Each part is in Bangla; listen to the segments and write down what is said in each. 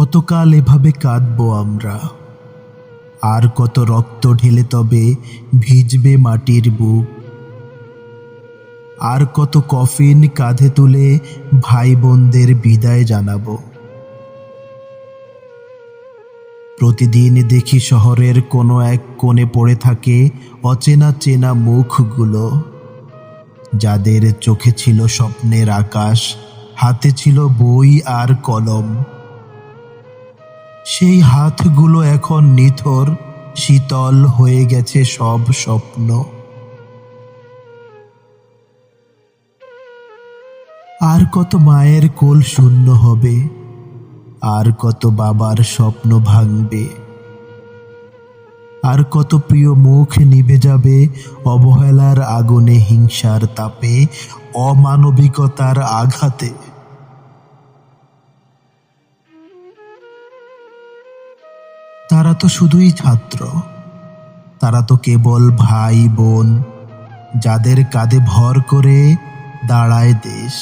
কতকাল এভাবে কাঁদবো আমরা। আর কত রক্ত ঢেলে তবে ভিজবে মাটির বুক। আর কত কফিন কাঁধে তুলে ভাই বোনদের বিদায় জানাব। প্রতিদিন দেখি শহরের কোনো এক কোণে পড়ে থাকে অচেনা চেনা মুখগুলো। যাদের চোখে ছিল স্বপ্নের আকাশ, হাতে ছিল বই আর কলম। সেই হাতগুলো এখন নিথর, শীতল হয়ে গেছে সব স্বপ্ন। আর কত মায়ের কোল শূন্য হবে, আর কত বাবার স্বপ্ন ভাঙবে। আর কত প্রিয় মুখ নিভে যাবে অবহেলার আগুনে হিংসার তাপে, অমানবিকতার আঘাতে। তারা তো শুধুই ছাত্র। তারা তো কেবল ভাই, বোন, যাদের কাঁধে ভর করে দাঁড়ায় দেশ।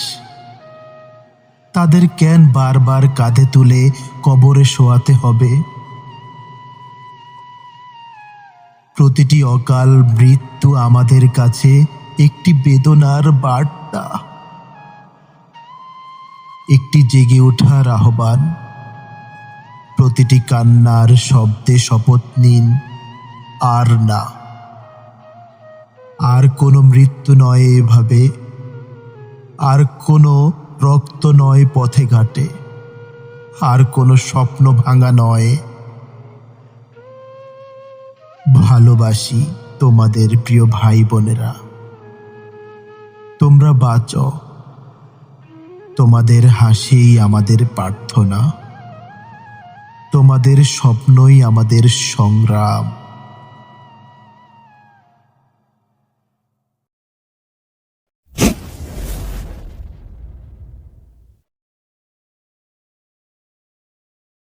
তাদের কেন বারবার কাঁধে তুলে কবরে শোয়াতে হবে। প্রতিটি অকাল মৃত্যু আমাদের কাছে একটি বেদনার বার্তা। একটি জেগে ওঠার আহ্বান। প্রতিটি কান্নার শব্দে শপথ নিন। আর না। আর কোনো মৃত্যু নয় এভাবে। আর কোনো রক্ত নয় পথে ঘাটে। আর কোনো স্বপ্ন ভাঙা নয়। ভালোবাসি তোমাদের প্রিয় ভাই বোনেরা তোমরা বাঁচো। তোমাদের হাসিই আমাদের প্রার্থনা। তোমাদের স্বপ্নই আমাদের সংগ্রাম।